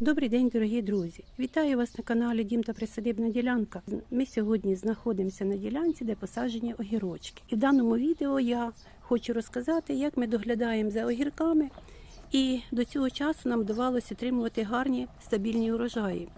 Добрий день, дорогі друзі! Вітаю вас на каналі Дім та Присадибна ділянка. Ми сьогодні знаходимося на ділянці, де посаджені огірочки. І в даному відео я хочу розказати, як ми доглядаємо за огірками. І до цього часу нам вдавалося отримувати гарні стабільні урожаї.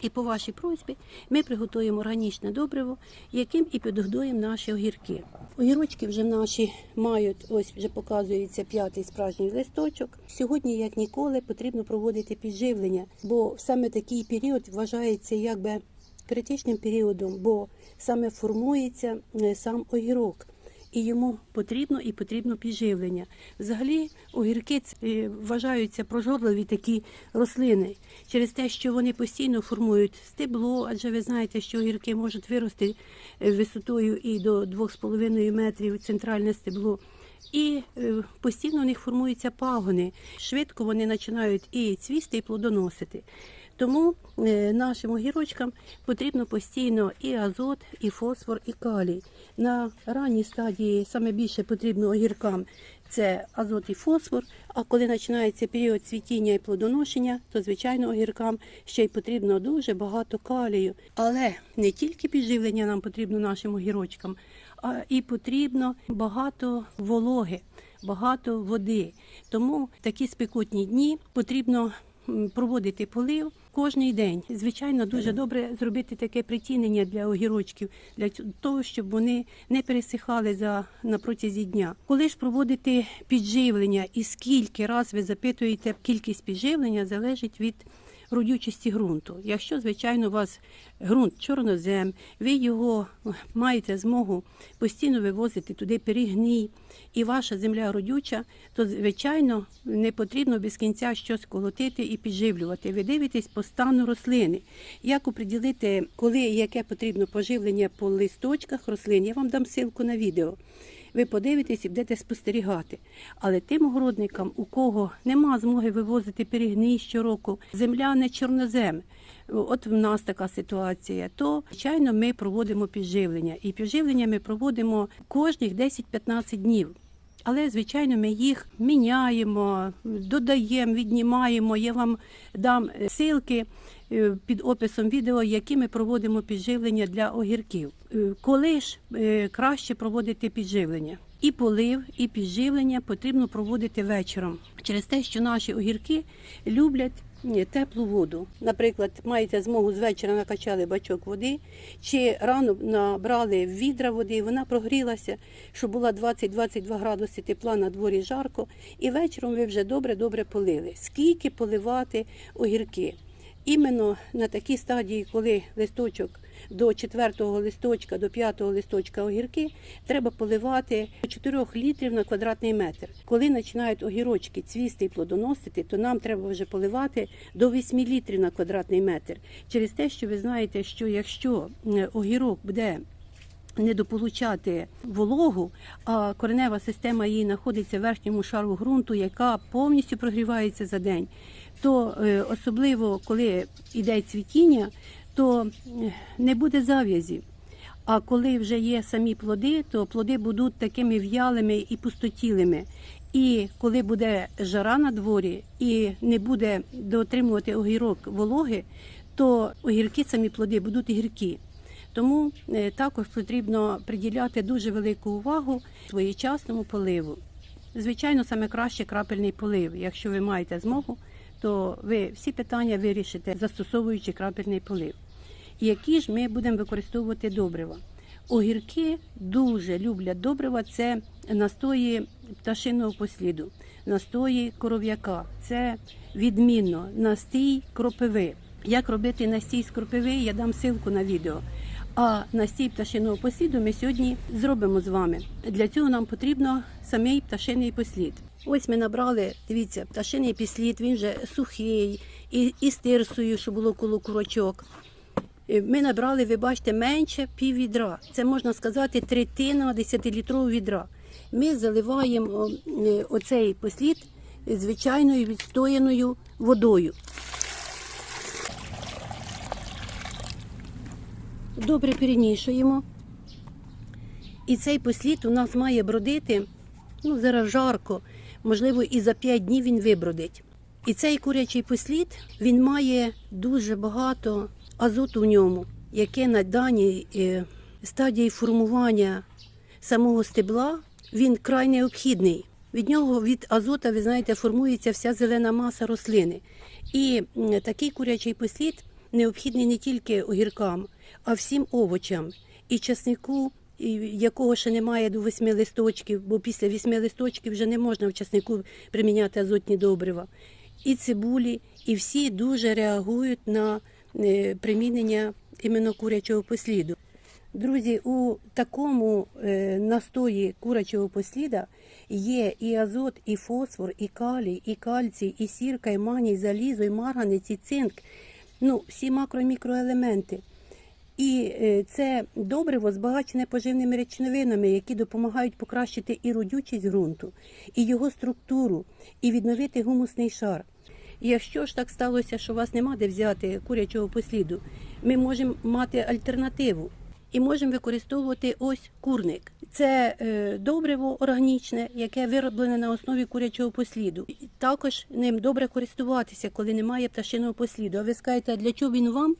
І по вашій просьбі ми приготуємо органічне добриво, яким і підгодуємо наші огірки. Огірочки вже наші мають, ось вже показується п'ятий справжній листочок. Сьогодні, як ніколи, потрібно проводити підживлення, бо саме такий період вважається якби критичним періодом, бо саме формується е, сам огірок. І йому потрібно і потрібно підживлення. Взагалі, огірки е, вважаються прожорливі такі рослини через те, що вони постійно формують стебло, адже ви знаєте, що огірки можуть вирости е, висотою і до 2,5 метрів центральне стебло. І е, постійно в них формуються пагони. Швидко вони починають і цвісти, і плодоносити. Тому е, нашим огірочкам потрібно постійно і азот, і фосфор, і калій. На ранній стадії саме більше потрібно огіркам це азот і фосфор. А коли починається період цвітіння і плодоношення, то звичайно огіркам ще й потрібно дуже багато калію. Але не тільки підживлення нам потрібно нашим огірочкам, а і потрібно багато вологи, багато води. Тому такі спекотні дні потрібно проводити полив кожний день. Звичайно, дуже добре зробити таке притінення для огірочків, для того, щоб вони не пересихали за на протязі дня. Коли ж проводити підживлення і скільки раз ви запитуєте кількість підживлення, залежить від родючості ґрунту. Якщо, звичайно, у вас ґрунт чорнозем, ви його маєте змогу постійно вивозити туди перегній, і ваша земля родюча, то звичайно не потрібно без кінця щось колотити і підживлювати. Ви дивитесь по стану рослини. Як оприділити, коли і яке потрібно поживлення по листочках рослин, я вам дам ссылку на відео. Ви подивитесь і будете спостерігати. Але тим огородникам, у кого нема змоги вивозити перегній щороку, земля не чорнозем. От в нас така ситуація. То звичайно ми проводимо підживлення. І підживлення ми проводимо кожних 10-15 днів. Але, звичайно, ми їх міняємо, додаємо, віднімаємо. Я вам дам силки е, під описом відео, які ми проводимо підживлення для огірків. Е, Коли ж е, краще проводити підживлення? І полив, і підживлення потрібно проводити вечором через те, що наші огірки люблять ні, теплу воду. Наприклад, маєте змогу з вечора накачали бачок води, чи рано набрали відра води, вона прогрілася, що була 20-22 градуси тепла на дворі жарко, і вечором ви вже добре-добре полили. Скільки поливати огірки? Іменно на такій стадії, коли листочок до 4 листочка, до 5 листочка огірки, треба поливати до 4 літрів на квадратний метр. Коли починають огірочки цвісти і плодоносити, то нам треба вже поливати до 8 літрів на квадратний метр. Через те, що ви знаєте, що якщо е, огірок буде недополучати вологу, а коренева система її знаходиться в верхньому шару ґрунту, яка повністю прогрівається за день, то е, особливо коли йде цвітіння, то е, не буде зав'язі. А коли вже є самі плоди, то плоди будуть такими в'ялими і пустотілими. І коли буде жара на дворі і не буде дотримувати огірок вологи, то огірки самі плоди будуть гіркі. Тому е, також потрібно приділяти дуже велику увагу своєчасному поливу. Звичайно, саме краще крапельний полив. Якщо ви маєте змогу, то ви всі питання вирішите, застосовуючи крапельний полив. Які ж ми будемо використовувати добрива? Огірки дуже люблять добрива. Це настої пташиного посліду, настої коров'яка. Це відмінно настій кропиви. Як робити настій з кропиви, я дам ссылку на відео. А настій пташиного посліду ми сьогодні зробимо з вами. Для цього нам потрібно самий пташиний послід. Ось ми набрали, дивіться, пташиний послід, він вже сухий, і, і з тирсою, що було коло курочок. Е, Ми набрали, ви бачите, менше пів відра. Це можна сказати третина 10-літрового відра. Ми заливаємо е, оцей послід звичайною відстояною водою. Добре перемішуємо. І цей послід у нас має бродити, ну зараз жарко, можливо, і за 5 днів він вибродить. І цей курячий послід він має дуже багато азоту в ньому, яке на даній е, стадії формування самого стебла він край необхідний. Від нього від азота, ви знаєте, формується вся зелена маса рослини. І такий курячий послід необхідний не тільки огіркам, а всім овочам. І часнику, якого ще немає до восьми листочків, бо після восьми листочків вже не можна в часнику приміняти азотні добрива. І цибулі, і всі дуже реагують на е, примінення іменно курячого посліду. Друзі, у такому е, настої курячого посліда є і азот, і фосфор, і калій, і кальцій, і сірка, і маній, залізо, і марганець, і цинк. Ну, всі макро і мікроелементи. І це добриво збагачене поживними речовинами, які допомагають покращити і родючість ґрунту, і його структуру, і відновити гумусний шар. І якщо ж так сталося, що у вас нема де взяти курячого посліду, ми можемо мати альтернативу і можемо використовувати ось курник. Це е, добриво органічне, яке вироблене на основі курячого посліду. Також ним добре користуватися, коли немає пташиного посліду. А ви скажете, для чого він вам,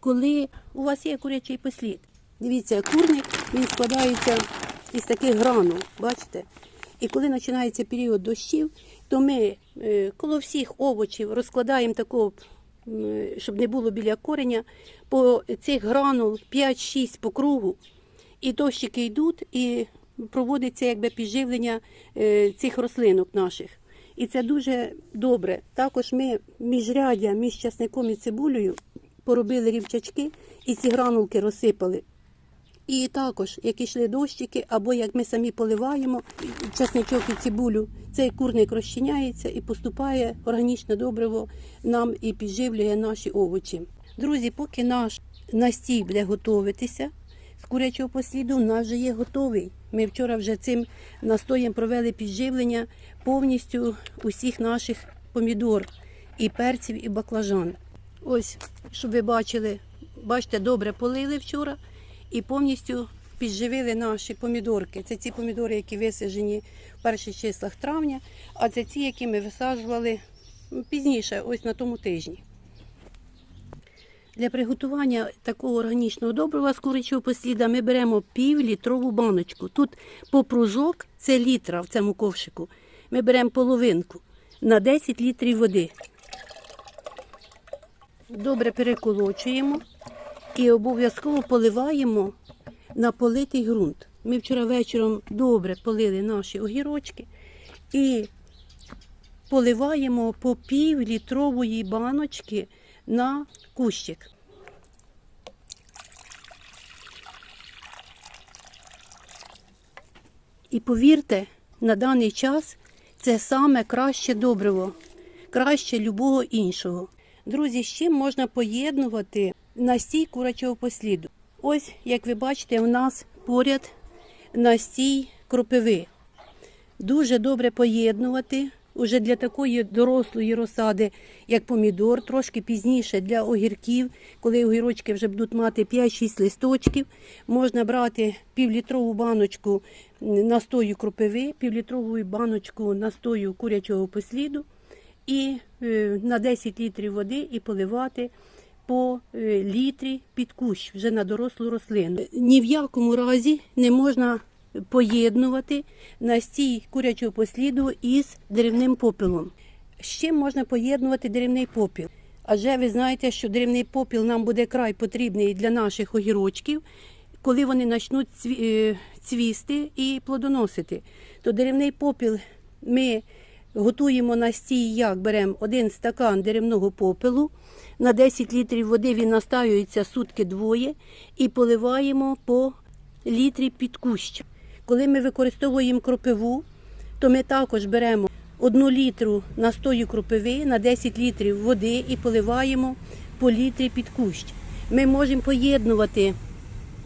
коли у вас є курячий послід? Дивіться, курник він складається із таких гранул, бачите? І коли починається період дощів, то ми е, коло всіх овочів розкладаємо такого, м, щоб не було біля кореня, по цих гранул 5-6 по кругу, і дощики йдуть, і проводиться якби підживлення е, цих рослинок наших. І це дуже добре. Також ми міжряддя між часником і цибулею поробили рівчачки і ці гранулки розсипали. І також, як ішли дощики, або як ми самі поливаємо часничок і цибулю, цей курник розчиняється і поступає органічне добриво нам і підживлює наші овочі. Друзі, поки наш настій буде готуватися з курячого посліду, у нас вже є готовий. Ми вчора вже цим настоєм провели підживлення повністю усіх наших помідор, і перців, і баклажан. Ось, щоб ви бачили, бачите, добре полили вчора і повністю підживили наші помідорки. Це ці помідори, які висаджені в перших числах травня, а це ті, які ми висаджували пізніше, ось на тому тижні. Для приготування такого органічного добрива з курячого посліда ми беремо пів літрову баночку. Тут по пружок це літра в цьому ковшику. Ми беремо половинку на 10 літрів води. Добре переколочуємо і обов'язково поливаємо на политий ґрунт. Ми вчора вечором добре полили наші огірочки і поливаємо по пів літрової баночки на кущик. І повірте, на даний час це саме краще добриво, краще любого іншого. Друзі, з чим можна поєднувати настій курячого посліду? Ось, як ви бачите, у нас поряд настій кропиви. Дуже добре поєднувати уже для такої дорослої розсади, як помідор, трошки пізніше для огірків, коли огірочки вже будуть мати 5-6 листочків, можна брати півлітрову баночку настою кропиви, півлітрову баночку настою курячого посліду і е, на 10 літрів води і поливати по е, літрі під кущ вже на дорослу рослину. Ні в якому разі не можна поєднувати настій курячого посліду із деревним попелом. З чим можна поєднувати деревний попіл? Адже ви знаєте, що деревний попіл нам буде край потрібний для наших огірочків, коли вони почнуть е, цвісти і плодоносити. То деревний попіл ми готуємо настій, як беремо один стакан деревного попелу, на 10 літрів води він настаюється сутки двоє і поливаємо по літрі під кущ. Коли ми використовуємо кропиву, то ми також беремо одну літру настою кропиви на 10 літрів води і поливаємо по літрі під кущ. Ми можемо поєднувати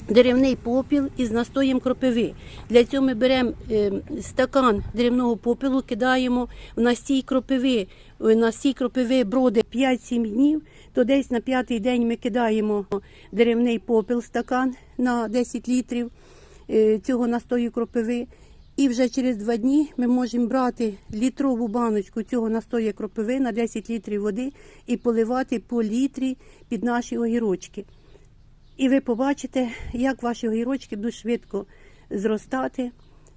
деревний попіл із настоєм кропиви. Для цього ми беремо е, стакан деревного попелу, кидаємо в настій кропиви. Е, Настій кропиви броди 5-7 днів, то десь на п'ятий день ми кидаємо деревний попіл стакан на 10 літрів цього настою кропиви. І вже через два дні ми можемо брати літрову баночку цього настою кропиви на 10 літрів води і поливати по літрі під наші огірочки. І ви побачите, як ваші огірочки будуть швидко зростати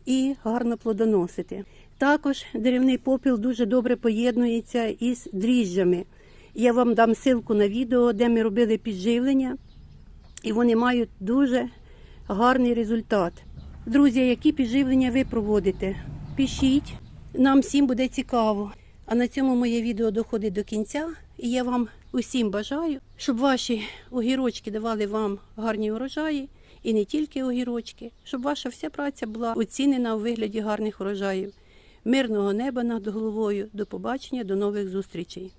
і гарно плодоносити. Також деревний попіл дуже добре поєднується із дріжджами. Я вам дам ссылку на відео, де ми робили підживлення, і вони мають дуже гарний результат. Друзі, які підживлення ви проводите? Пишіть, нам всім буде цікаво. А на цьому моє відео доходить до кінця. І я вам усім бажаю, щоб ваші огірочки давали вам гарні урожаї, і не тільки огірочки, щоб ваша вся праця була оцінена у вигляді гарних урожаїв. Мирного неба над головою. До побачення, до нових зустрічей.